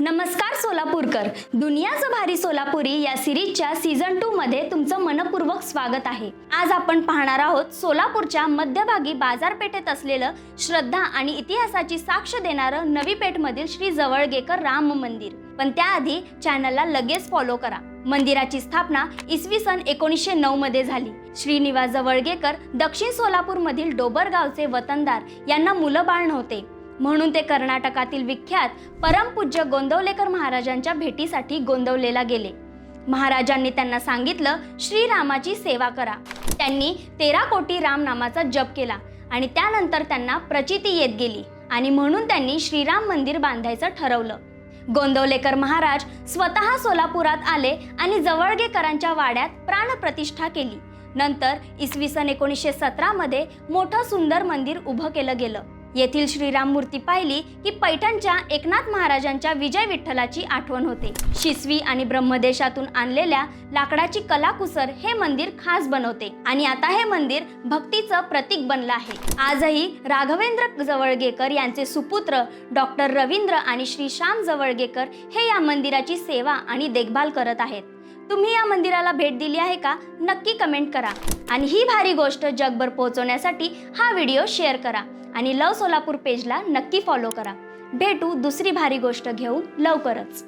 नमस्कार सोलापूरकर. दुनियाचं भारी सोलापुरी या सिरीजच्या सीझन टू मध्ये तुमचं मनपूर्वक स्वागत आहे. आज आपण पाहणार आहोत सोलापूरच्या मध्यभागी बाजारपेठेत असलेलं श्रद्धा आणि इतिहासाची साक्ष देणारं नवी पेठमधील श्री जवळगेकर राम मंदिर. पण त्याआधी चॅनलला लगेच फॉलो करा. मंदिराची स्थापना इसवी सन एकोणीसशे नऊ मध्ये झाली. श्रीनिवास जवळगेकर दक्षिण सोलापूरमधील डोबरगावचे वतनदार. यांना मुलं बाळ नव्हते. म्हणून ते कर्नाटकातील विख्यात परमपूज्य गोंदवलेकर महाराजांच्या भेटीसाठी गोंदवलेला गेले. महाराजांनी त्यांना सांगितलं श्रीरामाची सेवा करा. त्यांनी तेरा कोटी राम नामाचा जप केला आणि त्यानंतर त्यांना प्रचिती येत गेली आणि म्हणून त्यांनी श्रीराम मंदिर बांधायचं ठरवलं. गोंदवलेकर महाराज स्वतः सोलापुरात आले आणि जवळगेकरांच्या वाड्यात प्राणप्रतिष्ठा केली. नंतर इसवी सन एकोणीसशे सतरामध्ये मोठं सुंदर मंदिर उभं केलं गेलं. येथील श्रीराम मूर्ती पाहिली की पैठणच्या एकनाथ महाराजांच्या विजय विठ्ठलाची आठवण होते. शिसवी आणि ब्रह्मदेशातून आणलेल्या लाकडाची कलाकुसर हे मंदिर खास बनवते आणि आता हे मंदिर भक्तीचं प्रतीक बनलं आहे. आजही राघवेंद्र जवळगेकर यांचे सुपुत्र डॉक्टर रवींद्र आणि श्री श्याम जवळगेकर हे या मंदिराची सेवा आणि देखभाल करत आहेत. तुम्ही या मंदिराला भेट दिली आहे का नक्की कमेंट करा. आणि ही भारी गोष्ट जगभर पोहोचवण्यासाठी हा व्हिडिओ शेअर करा. आणि लव सोलापूर पेजला नक्की फॉलो करा. भेटू दुसरी भारी गोष्ट घेऊन लवकरच.